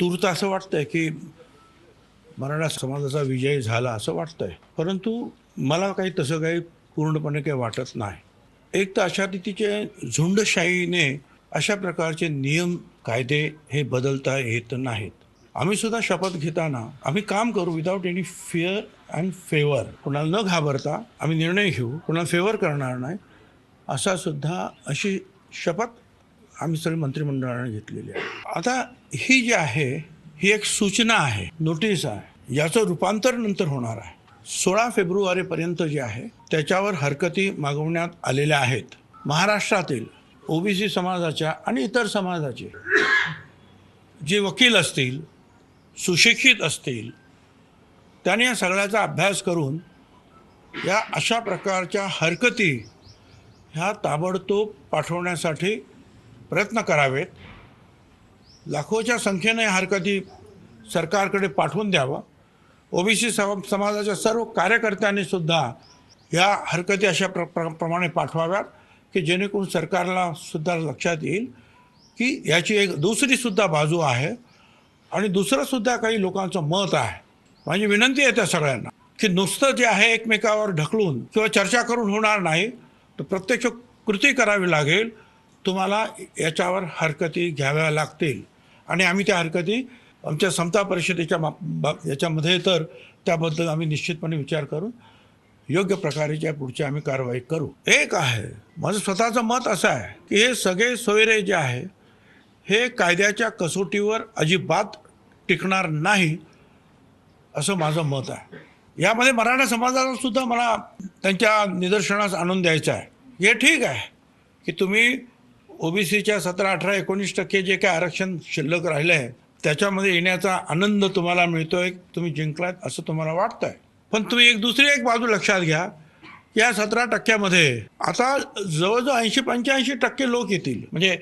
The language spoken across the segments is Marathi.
तूर्त असं वाटतंय की मराठा समाजाचा विजय झाला असं वाटतंय. परंतु मला काही तसं काही पूर्णपणे काही वाटत नाही. एक तर अशा रीतीचे झुंडशाहीने अशा प्रकारचे नियम कायदे हे बदलता येत नाहीत. आम्ही सुद्धा शपथ घेताना आम्ही काम करू without any fear and favour कुणाला न घाबरता आम्ही निर्णय घेऊ कुणाला फेवर करणार नाही असा सुद्धा अशी शपथ आम्ही सगळे मंत्रिमंडळाने घेतलेली आहे. आता ही जी आहे ही एक सूचना आहे नोटीस आहे. याचं रूपांतर नंतर होणार आहे. सोळा फेब्रुवारीपर्यंत जे आहे त्याच्यावर हरकती मागवण्यात आलेल्या आहेत. महाराष्ट्रातील ओबीसी समाजाच्या आणि इतर समाजाचे जे वकील असतील सुशिक्षित असतील त्याने या सगळ्याचा अभ्यास करून या अशा प्रकारच्या हरकती ह्या ताबडतोब पाठवण्यासाठी प्रयत्न करावेत. लाखोच्या संख्येने हरकती सरकारकडे पाठवून द्यावं. ओबीसी सम समाजाच्या सर्व कार्यकर्त्यांनी सुद्धा ह्या हरकती अशा प्र प्र- प्रमाणे पाठवाव्यात की जेणेकरून सरकारला सुद्धा लक्षात येईल की याची एक दुसरीसुद्धा बाजू आहे आणि दुसरंसुद्धा काही लोकांचं मत आहे. माझी विनंती आहे त्या सगळ्यांना की नुसतं जे आहे एकमेकावर ढकलून किंवा चर्चा करून होणार नाही तर प्रत्यक्ष कृती करावी लागेल. तुम्हाला याच्यावर हरकती घ्याव्या लागतील. आणि आम्ही त्या हरकती आमच्या समता परिषदेच्या याच्यामध्ये तर त्याबद्दल आम्ही निश्चितपणे विचार करून योग्य प्रकारेच्या पुढची आम्ही कारवाई करू. एक आहे माझं स्वतःचं मत असं आहे की हे सगळे सोयरे जे आहे हे कायद्याच्या कसोटीवर अजिबात टिकणार नाही असं माझं मत आहे. यामध्ये मराठा समाजाला सुद्धा मला त्यांच्या निदर्शनास आणून द्यायचं आहे. हे ठीक आहे की तुम्ही ओबीसीच्या सतरा अठरा एकोणीस टक्के जे काय आरक्षण शिल्लक राहिलं आहे त्याच्यामध्ये येण्याचा आनंद तुम्हाला मिळतोय तुम्ही जिंकलात असं तुम्हाला वाटतंय. पण तुम्ही एक दुसरी एक बाजू लक्षात घ्या. या सतरा टक्क्यामध्ये आता जवळजवळ ऐंशी पंच्याऐंशी टक्के लोक येतील. म्हणजे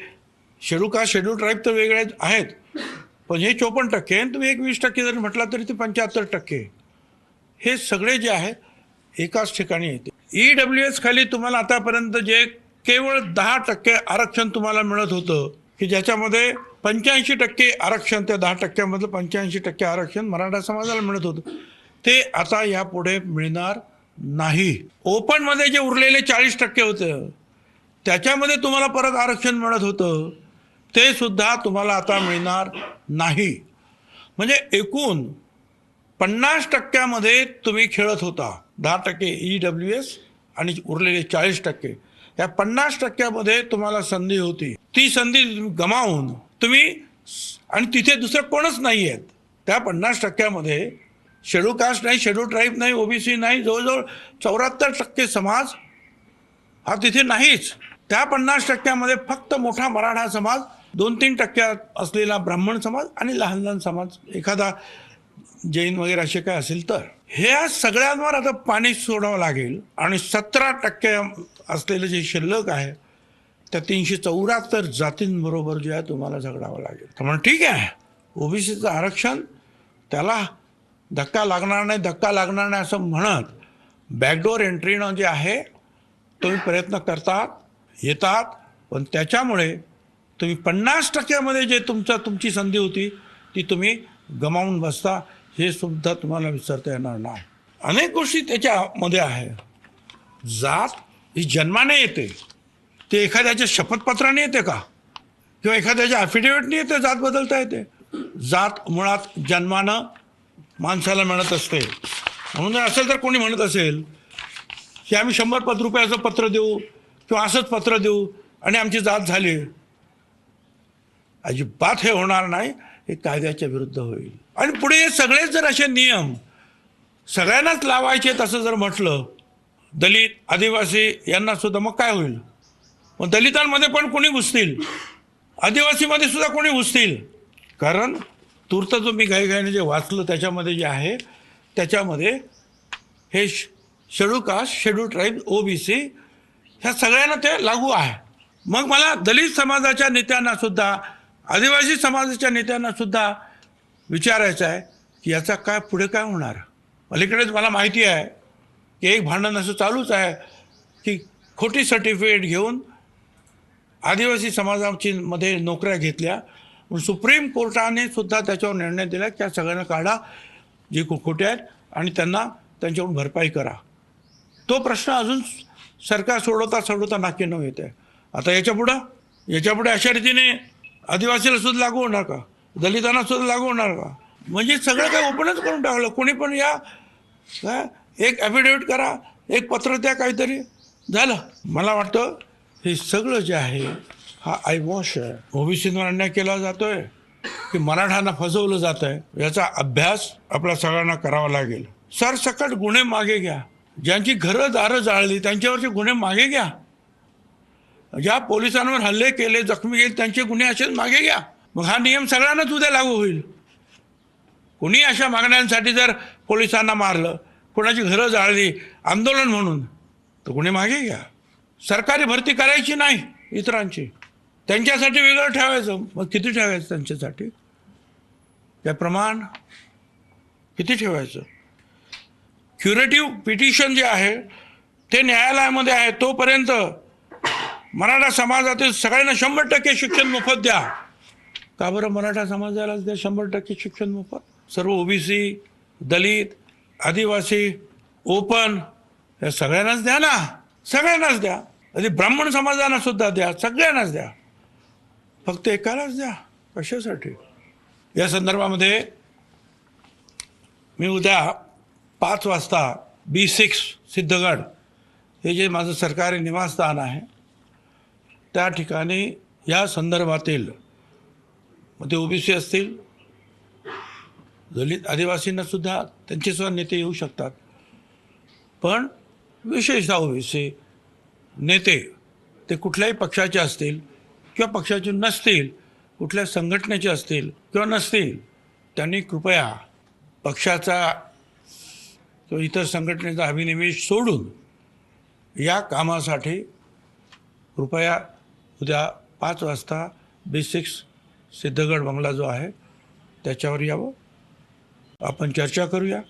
शेड्यूल कास्ट शेड्यूल ट्राईब तर वेगळे आहेत. पण हे चोपन्न टक्के आणि तुम्ही एक वीस टक्के जरी म्हटला तरी ते पंच्याहत्तर टक्के. हे सगळे जे आहे एकाच ठिकाणी येते ई डब्ल्यू एस खाली तुम्हाला आतापर्यंत जे केवळ दहा टक्के आरक्षण तुम्हाला मिळत होतं की ज्याच्यामध्ये पंच्याऐंशी टक्के आरक्षण त्या दहा टक्क्यामधलं पंच्याऐंशी टक्के आरक्षण मराठा समाजाला मिळत होतं. ते आता यापुढे मिळणार नाही. ओपनमध्ये जे उरलेले चाळीस टक्के होतं त्याच्यामध्ये तुम्हाला परत आरक्षण मिळत होतं. ते सुद्धा तुम्हाला आता मिळणार नाही. म्हणजे एकूण पन्नास टक्क्यामध्ये तुम्ही खेळत होता. दहा टक्के ई डब्ल्यू एस आणि उरलेले चाळीस टक्के. या पन्नास टक्क्यामध्ये तुम्हाला संधी होती. ती संधी गमावून तुम्ही आणि तिथे दुसरं कोणच नाही आहेत त्या पन्नास टक्क्यामध्ये शेड्यूल कास्ट नाही शेड्यूल ट्राईब नाही ओबीसी नाही जवळजवळ चौऱ्याहत्तर टक्के समाज हा तिथे नाहीच. त्या पन्नास टक्क्यामध्ये फक्त मोठा मराठा समाज दोन तीन टक्क्यात असलेला ब्राह्मण समाज आणि लहान लहान समाज एखादा जैन वगैरे असे काय असेल तर. ह्या सगळ्यांवर आता पाणी सोडावं लागेल आणि सतरा टक्के असलेलं जे शिल्लक आहे त्या तीनशे चौऱ्याहत्तर जातींबरोबर जे आहे तुम्हाला झगडावं लागेल. तर म्हणून ठीक आहे ओबीसीचं आरक्षण त्याला धक्का लागणार नाही धक्का लागणार नाही असं म्हणत बॅकडोर एंट्रीनं जे आहे तुम्ही प्रयत्न करतात येतात पण त्याच्यामुळे तुम्ही पन्नास टक्क्यामध्ये जे तुमचा तुमची संधी होती ती तुम्ही गमावून बसता हे सुद्धा तुम्हाला विसरता येणार नाही. अनेक गोष्टी त्याच्यामध्ये आहे. जात ही जन्माने येते. ते एखाद्याच्या शपथपत्राने येते का? किंवा एखाद्याच्या ॲफिडेविटने येते जात बदलता येते. जात मुळात जन्मानं माणसाला मिळत असते. म्हणून जर असेल तर कोणी म्हणत असेल की आम्ही शंभर पद रुपयाचं पत्र देऊ किंवा असंच पत्र देऊ आणि आमची जात झाली. अजिबात हे होणार नाही हे कायद्याच्या विरुद्ध होईल. आणि पुढे हे सगळेच जर असे नियम सगळ्यांनाच लावायचे तसं जर म्हटलं दलित आदिवासी यांना सुद्धा मग काय होईल? मग दलितांमध्ये पण कोणी घुसतील? आदिवासीमध्ये सुद्धा कोणी घुसतील? कारण तूर्त जो मी घाईघाईने जे वाचलं त्याच्यामध्ये जे आहे त्याच्यामध्ये हे schedule caste schedule tribe OBC ह्या सगळ्यांना ते लागू आहे. मग मला दलित समाजाच्या नेत्यांना सुद्धा आदिवासी समाजाच्या नेत्यांना सुद्धा विचारायचं आहे की याचा काय पुढे काय होणार? अलीकडेच मला माहिती आहे की एक भांडण असं चालूच आहे की खोटी सर्टिफिकेट घेऊन आदिवासी समाजाची मध्ये नोकऱ्या घेतल्या. पण सुप्रीम कोर्टाने सुद्धा त्याच्यावर निर्णय दिला की त्या सगळ्यांना काढा जे खोटे आहेत आणि त्यांना त्यांच्याकडून भरपाई करा. तो प्रश्न अजून सरकार सोडवता सोडवता नाकी न येते आता याच्यापुढं याच्यापुढे अशा रीतीने आदिवासीला सुद्धा लागू होणार का? दलितांना सुद्धा लागू होणार का? म्हणजे सगळं काही ओपनच करून टाकलं. कोणी पण या काय एक ॲफिडेविट करा एक पत्र द्या काहीतरी. झालं. मला वाटतं हे सगळं जे आहे हा आय वॉश आहे. ओबीसींवर अन्याय केला जातोय की मराठांना फसवलं जात आहे याचा अभ्यास आपल्या सगळ्यांना करावा लागेल. सरसकट गुन्हे मागे घ्या. ज्यांची घरं दारं जाळली त्यांच्यावरचे गुन्हे मागे घ्या. ज्या पोलिसांवर हल्ले केले जखमी केले त्यांचे गुन्हे असेच मागे घ्या. मग हा नियम सगळ्यांनाच उद्या लागू होईल. कुणी अशा मागण्यांसाठी जर पोलिसांना मारलं कोणाची घरं जाळली आंदोलन म्हणून तर कुणी मागे घ्या. सरकारी भरती करायची नाही इतरांची. त्यांच्यासाठी वेगळं ठेवायचं. मग किती ठेवायचं त्यांच्यासाठी? त्या प्रमाण किती ठेवायचं? क्युरेटिव्ह पिटिशन जे आहे ते न्यायालयामध्ये आहे. तोपर्यंत मराठा समाजातील सगळ्यांना शंभर टक्के शिक्षण मोफत द्या. का बरं मराठा समाजालाच द्या शंभर टक्के शिक्षण मोफत? सर्व ओबीसी दलित आदिवासी ओपन या सगळ्यांनाच द्या ना. सगळ्यांनाच द्या. आधी ब्राह्मण समाजांना सुद्धा द्या. सगळ्यांनाच द्या. फक्त एकालाच द्या. कशासाठी? या संदर्भामध्ये मी उद्या पाच वाजता बी सिक्स सिद्धगड हे जे माझं सरकारी निवासस्थान आहे त्या ठिकाणी या संदर्भातील मग ते ओबीसी असतील दलित आदिवासींना सुद्धा त्यांचे सुद्धा नेते येऊ शकतात. पण विशेषतः ओबीसी नेते ते कुठल्याही पक्षाचे असतील किंवा पक्षाचे नसतील कुठल्या संघटनेचे असतील किंवा नसतील त्यांनी कृपया पक्षाचा किंवा इतर संघटनेचा अभिनिवेश सोडून या कामासाठी कृपया उद्या पाच वाजता बी सिक्स सिद्धगड बंगला जो आहे त्याच्यावर यावं. आपण चर्चा करूया.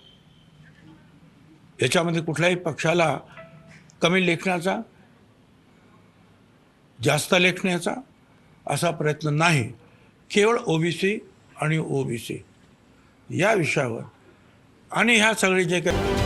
याच्यामध्ये कुठल्याही पक्षाला कमी लेखण्याचा जास्त लेखण्याचा असा प्रयत्न नाही. केवळ ओबीसी आणि ओबीसी या विषयावर. आणि ह्या सगळे जे काही